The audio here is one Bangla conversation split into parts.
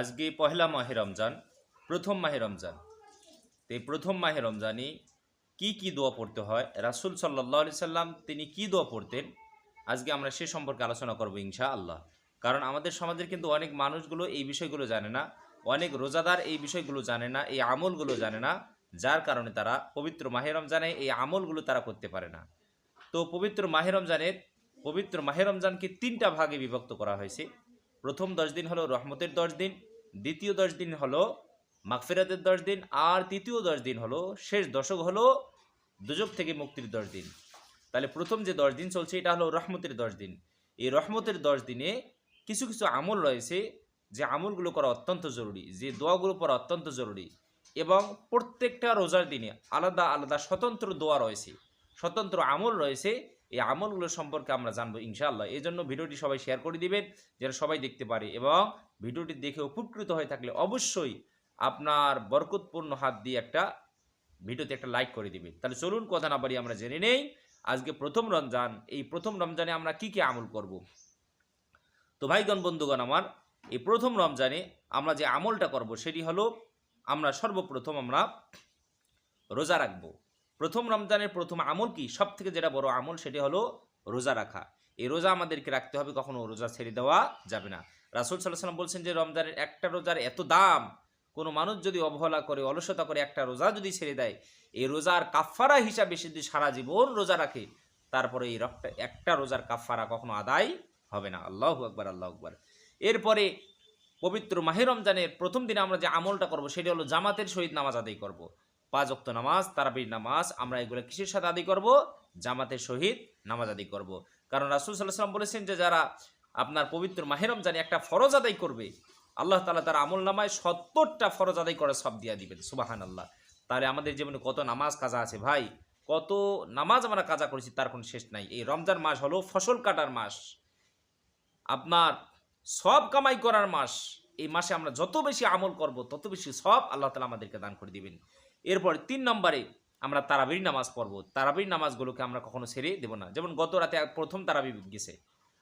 আজকে পহেলা মাহে রমজান, প্রথম মাহে রমজান। তো এই প্রথম মাহে রমজানে কি কি দোয়া পড়তে হয়? রাসুল সাল্লাহ আলি সাল্লাম তিনি কি দোয়া পড়তেন? আজকে আমরা সে সম্পর্কে আলোচনা করব ইনশা আল্লাহ কারণ আমাদের সমাজের কিন্তু অনেক মানুষগুলো এই বিষয়গুলো জানে না, অনেক রোজাদার এই বিষয়গুলো জানে না, এই আমলগুলো জানে না, যার কারণে তারা পবিত্র মাহে রমজানে এই আমলগুলো তারা করতে পারে না। তো পবিত্র মাহে রমজানের, পবিত্র মাহে রমজানকে তিনটা ভাগে বিভক্ত করা হয়েছে। প্রথম দশ দিন হলো রহমতের দশ দিন, দ্বিতীয় দশ দিন হলো মাগফিরাতের দশ দিন, আর তৃতীয় দশ দিন হলো শেষ দশক হলো দুজক থেকে মুক্তির দশ দিন। তাহলে প্রথম যে দশ দিন চলছে, এটা হলো রহমতের দশ দিন। এই রহমতের দশ দিনে কিছু কিছু আমল রয়েছে যে আমলগুলো করা অত্যন্ত জরুরি, যে দোয়াগুলো পড়া অত্যন্ত জরুরি এবং প্রত্যেকটা রোজার দিনে আলাদা আলাদা স্বতন্ত্র দোয়া রয়েছে। স্বতন্ত্র আমল রয়েছে এই আমলগুলো সম্পর্কে আমরা জানব ইনশাআল্লাহ। এই জন্য ভিডিওটি সবাই শেয়ার করে দিবেন, যেন সবাই দেখতে পারে এবং ভিডিওটি দেখে উপকৃত হয়ে থাকলে অবশ্যই আপনার বরকতপূর্ণ হাত দিয়ে একটা ভিডিওতে একটা লাইক করে দিবে তাহলে চলুন, কথা না বাড়ি আমরা জেনে নেই। আজকে প্রথম রমজান, এই প্রথম রমজানে আমরা কি কি আমল করব? তো ভাইগণ, বন্ধুগণ আমার, এই প্রথম রমজানে আমরা যে আমলটা করব, সেটি হলো আমরা সর্বপ্রথম আমরা রোজা রাখব। প্রথম রমজানের প্রথম আমল কি? সব থেকে যেটা বড় আমল সেটি হলো রোজা রাখা। এই রোজা আমাদেরকে রাখতে হবে, কখনো রোজা ছেড়ে দেওয়া যাবে না। রাসুল সাল্লাহ সাল্লাম বলছেন যে, রমজানের একটা রোজার এত দাম, কোনো মানুষ যদি অবহেলা করে, অলসতা করে একটা রোজা যদি ছেড়ে দেয়, এই রোজার কাফারা হিসাবে সে যদি সারা জীবন রোজা রাখে, তারপরে এই রক্ত, একটা রোজার কাফারা কখনো আদায় হবে না। আল্লাহ আকবার আল্লাহ আকবার। এরপরে পবিত্র মাহে রমজানের প্রথম দিনে আমরা যে আমলটা করব, সেটি হলো জামাতের সহিত নামাজ আদায় করব। পাঁচ অক্ত নামাজ, তারাবির নামাজ, আমরা এগুলো কিসের সাথে আদি করব? জামাতের সহিত নামাজ আদি করব। কারণ রাসুল বলেছেন যে যারা আপনার পবিত্র মাহেরম জানি একটা ফরজ আদায় করবে, আল্লাহ তালা তার আমল নামায় সত্তরটা ফরজ আদায় করে সব দিয়া দিবেন সুবাহান আল্লাহ তাহলে আমাদের জীবনে কত নামাজ কাজা আছে ভাই? কত নামাজ আমরা কাজা করেছি তার কোনো শেষ নাই। এই রমজান মাস হলো ফসল কাটার মাস। আপনার সব কামাই করার মাস। এই মাসে আমরা যত বেশি আমল করব, তত বেশি সব আল্লাহ তালা আমাদেরকে দান করে দিবেন। এরপর তিন নম্বরে আমরা তারাবির নামাজ পড়ব। তারাবির নামাজগুলোকে আমরা কখনো ছেড়ে দেব না। যেমন গত রাতে প্রথম তারাবি গেছে।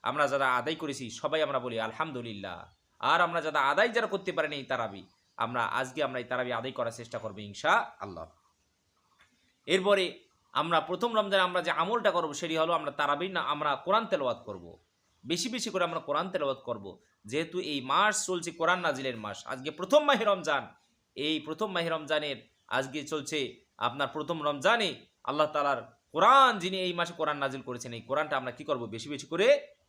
আমরা যারা আদায় করেছি, সবাই আমরা বলি, আলহামদুলিল্লাহ। আর আমরা যারা আদায় যারা করতে পারেনি এই তারাবি, আমরা আজকে আমরা এই তারাবি আদায় করার চেষ্টা করব ইনশা আল্লাহ এরপরে আমরা প্রথম রমজানে আমরা যে আমলটা করব, সেটি হলো আমরা তারাবির না, আমরা কোরআন তেলাওয়াত করব। বেশি বেশি করে আমরা কোরআন তেলাওয়াত করব। যেহেতু এই মাস চলছে কোরআন নাজিলের মাস, আজকে প্রথম মাহে রমজান। এই প্রথম মাহে রমজানের আজকে চলছে আপনার প্রথম রমজানে আল্লাহ তালার কোরআন যিনি এই মাসে কোরআন নাজিল করেছেন, এই কোরআনটা আমরা কি করব বেশি বেশি করে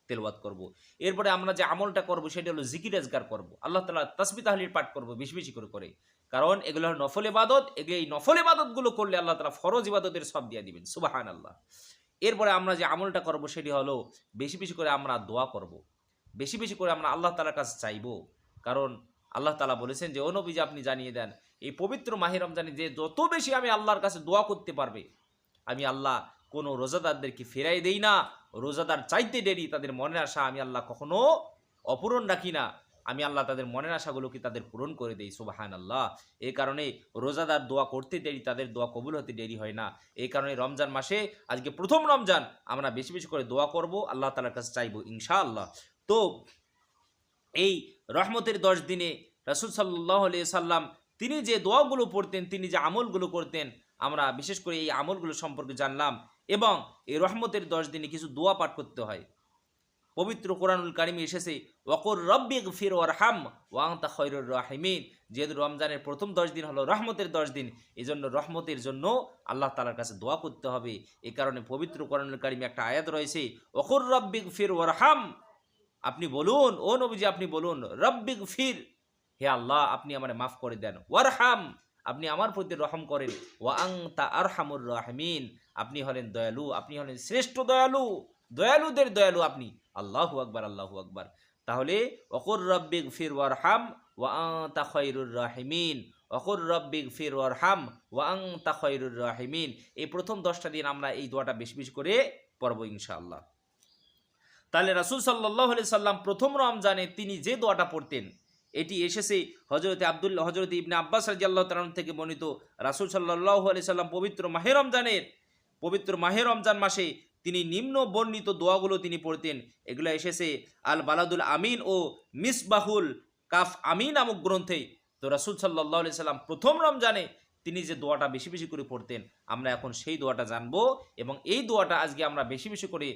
তেলওয়াত করব। এরপরে আমরা যে আমলটা করব, সেটা হলো জিকির আজগার করব। আল্লাহ তালা তসবি তাহলির পাঠ করব বেশি বেশি করে করে কারণ এগুলো হলো নফল ইবাদত, এগুলো এই নফল ইবাদতগুলো করলে আল্লাহ তালা ফরজ ইবাদতের সব দিয়ে দিবেন সুবাহান আল্লাহ এরপরে আমরা যে আমলটা করব, সেটি হলো বেশি বেশি করে আমরা দোয়া করব। বেশি বেশি করে আমরা আল্লাহ তালার কাছে চাইব কারণ আল্লাহ তালা বলেছেন যে অনুবিজে আপনি জানিয়ে দেন, এই পবিত্র মাহির রমজানে যে যত বেশি আমি আল্লাহর কাছে দোয়া করতে পারবে, আমি আল্লাহ কোনো রোজাদারদেরকে ফেরাই দেই না, রোজাদার চাইতে দেরি তাদের মনের আশা আমি আল্লাহ কখনো অপূরণ রাখি না, আমি আল্লাহ তাদের মনের আশাগুলোকে তাদের পূরণ করে দেই সুবাহান আল্লাহ এই কারণে রোজাদার দোয়া করতে দেরি, তাদের দোয়া কবুল হতে দেরি হয় না। এই কারণে রমজান মাসে, আজকে প্রথম রমজান, আমরা বেশি বেশি করে দোয়া করব, আল্লাহ তালার কাছে চাইব, ইনশাআল্লাহ। তো এই রহমতের দশ দিনে রাসুল সাল্লাহ সাল্লাম তিনি যে দোয়াগুলো পড়তেন, তিনি যে আমলগুলো করতেন, আমরা বিশেষ করে এই আমলগুলো সম্পর্কে জানলাম এবং এই রহমতের দশ দিনে কিছু দোয়া পাঠ করতে হয়। পবিত্র কোরআনুল কারিমে এসেছে ওকর রব্বিক ফির ওয়ার হাম ওয়াংতা খৈরুর রাহিমিন। যেহেতু রমজানের প্রথম দশ দিন হলো রহমতের দশ দিন এই জন্য রহমতের জন্য আল্লাহ তালার কাছে দোয়া করতে হবে। এই কারণে পবিত্র কোরআনুল কারিমে একটা আয়াত রয়েছে ওকর রব্বিক ফির ওয়ার হাম আপনি বলুন, ও নবীজি আপনি বলুন রব্বিক ফির হে আল্লাহ, আপনি আমার মাফ করে দেন। ওয়ারহাম, আপনি আমার প্রতি রহম করেন। ওয়াং তা আরহামুর রহমিন, আপনি হলেন দয়ালু, আপনি হলেন শ্রেষ্ঠ দয়ালু, দয়ালুদের দয়ালু আপনি। আল্লাহু আকবার আল্লাহু আকবার। তাহলে, অকর রব্বিক ফির ওয়ারহাম, ওয়াং তা খৈরুর রাহিমিন। অকর রব্বিক ফির ওয়ারহাম, ওয়াং তা খৈরুর রাহিমিন। এই প্রথম দশটা দিন আমরা এই দোয়াটা বেশি বেশি করে পড়ব ইনশাআল্লাহ। তাহলে রাসুল সাল্লাহ আলি সাল্লাম প্রথম রমজানে তিনি যে দোয়াটা পড়তেন, এটি এসেছে হজরতে আবদুল্লাহ হজরত ইবনে আব্বাস রাজি আল্লাহ তালন থেকে বর্ণিত। রাসুল সাল্লাহ আলি সাল্লাম পবিত্র মাহে রমজানের, পবিত্র মাহে রমজান মাসে তিনি নিম্ন বর্ণিত দোয়াগুলো তিনি পড়তেন। এগুলো এসেছে আল বালাদুল আমিন ও মিসবাহুল কাফ আমিন নামক গ্রন্থে। তো রাসুল সাল্লাহ সাল্লাম প্রথম রমজানে তিনি যে দোয়াটা বেশি বেশি করে পড়তেন, আমরা এখন সেই দোয়াটা জানব এবং এই দোয়াটা আজকে আমরা বেশি বেশি করে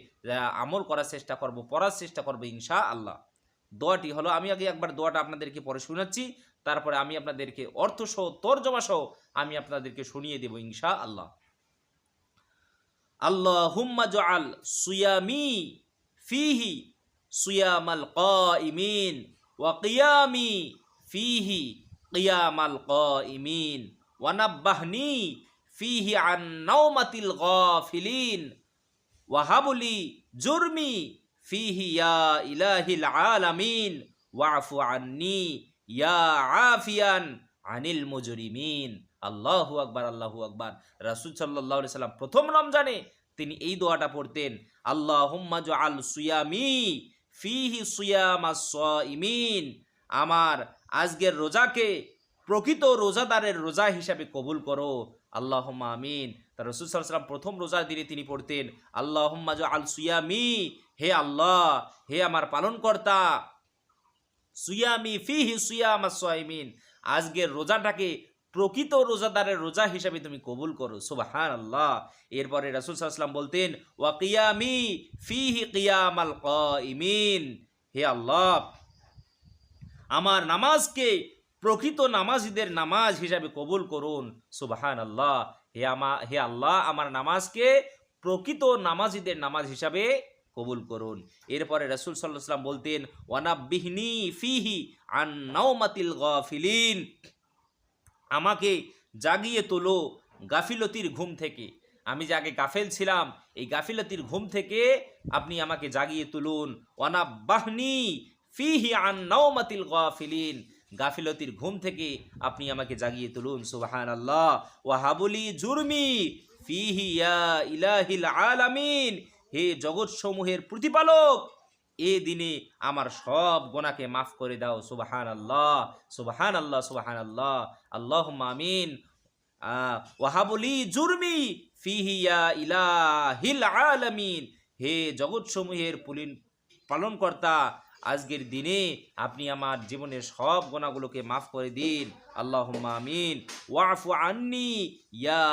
আমল করার চেষ্টা করব, পড়ার চেষ্টা করব ইনশা আল্লাহ দোয়াটি হলো, আমি আগে একবার দোয়াটা আপনাদেরকে পরে শোনাচ্ছি তারপরে আমি আপনাদেরকে অর্থ সহ, তর্জমা সহ আমি আপনাদেরকে শুনিয়ে দেব ইনশা আল্লাহ আল্লাহ হুম্মা জআল সুয়ামি ফিহি সুয়ামাল কাইমিন ওয়া কিয়ামি ফিহি কিয়ামাল কাইমিন ওয়া নাব্বাহনি ফিহি আন নাওমাতিল গাফিলিন। ওয়াহাবুলি জুরমি ফিহি ইয়া ইলাহিল আলামিন। ওয়াফু আন্নি ইয়া আফিয়ান আনিল মুজরিমিন। আল্লাহু আকবার আল্লাহু আকবার। রাসূল আলাইহি সাল্লাম প্রথম রমজানে তিনি এই দোয়াটা পড়তেন, আল্লাহুম্মা জআল সুয়ামি ফিহি সুয়ামাস সাইমিন। আমার আজকের রোজাকে প্রকৃত রোজাদারের রোজা হিসাবে কবুল করো। আল্লাহুম্মা আমিন। তা রসুল সাল্লাম প্রথম রোজার দিনে তিনি পড়তেন, আল্লাহুম্মা আল সুয়ামি, হে আল্লাহ, হে আমার পালনকর্তা, সুয়ামি ফিহি সুয়ামাস সাইমিন। আজকের রোজাটাকে প্রকৃত রোজাদারের রোজা হিসাবে তুমি কবুল করো। সুবাহান আল্লাহ এরপরে রাসুল সাল্লাম বলতেন, ওয়া কিয়ামি ফিহি কিয়ামাল কাইমিন হে আল্লাহ, আমার নামাজকে প্রকৃত নামাজিদের নামাজ হিসাবে কবুল করুন। সুবাহান আল্লাহ হে আমা, হে আল্লাহ, আমার নামাজকে প্রকৃত নামাজিদের নামাজ হিসাবে কবুল করুন। এরপরে রসুল সাল্লাহ সাল্লাম বলতেন ওয়ানাবিহনি ফিহি আন নাওমাতিল গাফিলিন। আমাকে জাগিয়ে তোলো গাফিলতির ঘুম থেকে। আমি যে আগে গাফেল ছিলাম, এই গাফিলতির ঘুম থেকে আপনি আমাকে জাগিয়ে তুলুন। ওয়ানাব্বাহনি ফিহি আন নাওমাতিল গাফিলিন। গাফিলতির ঘুম থেকে আপনি আমাকে জাগিয়ে তুলুন সুবাহান আল্লাহ ওয়াহাবুলি জুরমি ফিহি ইলাহিল আলামিন। হে জগৎসমূহের প্রতিপালক এ দিনে আমার সব গোনাকে মাফ করে দাও সুবাহান আল্লাহ সুবাহান আল্লাহ সুবাহান আল্লাহ আল্লাহ আহ, ওয়াহাবুলি জুরমি ফিহিয়া ইলাহিল আলামিন। হে জগৎসমূহের পুলিন পালনকর্তা আজকের দিনে আপনি আমার জীবনের সব গোনাগুলোকে মাফ করে দিন। আল্লাহ আমিন। ওয়াফু আন্নি ইয়া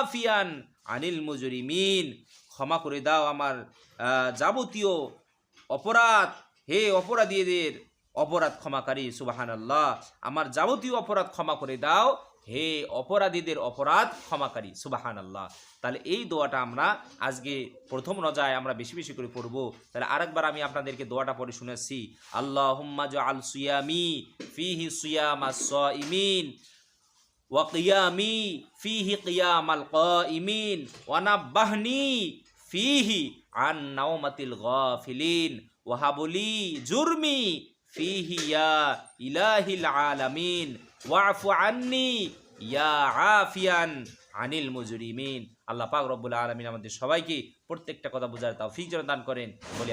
আফিয়ান আনিল মুজরিমিন। ক্ষমা করে দাও আমার যাবতীয় অপরাধ। হে অপরাধীদের, অপরাধ ক্ষমাকারী সুবাহান আল্লাহ আমার যাবতীয় অপরাধ ক্ষমা করে দাও। হে অপরাধীদের অপরাধ ক্ষমাকারী সুবাহান আল্লাহ তাহলে এই দোয়াটা আমরা আজকে প্রথম রজায় আমরা বেশি বেশি করে পড়ব। তাহলে আরেকবার আমি আপনাদেরকে দোয়াটা পড়ে শুনেছি আল্লাহ হুম্মা আল সুয়ামি ফিহি সুয়ামা স সিমিন ওয়াকিয়ামি ফিহি কিয়াম আল কিমিন ওয়ানাব্বাহনি ফিহি আন নাওমাতিল গাফিলিন ওয়াহাবুলি জুরমি ফিহিয়া ইলাহিল আলামিন। ওয়াফু আন্নি ইয়া আফিয়ান আনিল মুজরিমিন। আল্লাহ পাক রব্বুল আলমিন আমাদের সবাইকে প্রত্যেকটা কথা বোঝার তাও ফিক দান করেন। বলে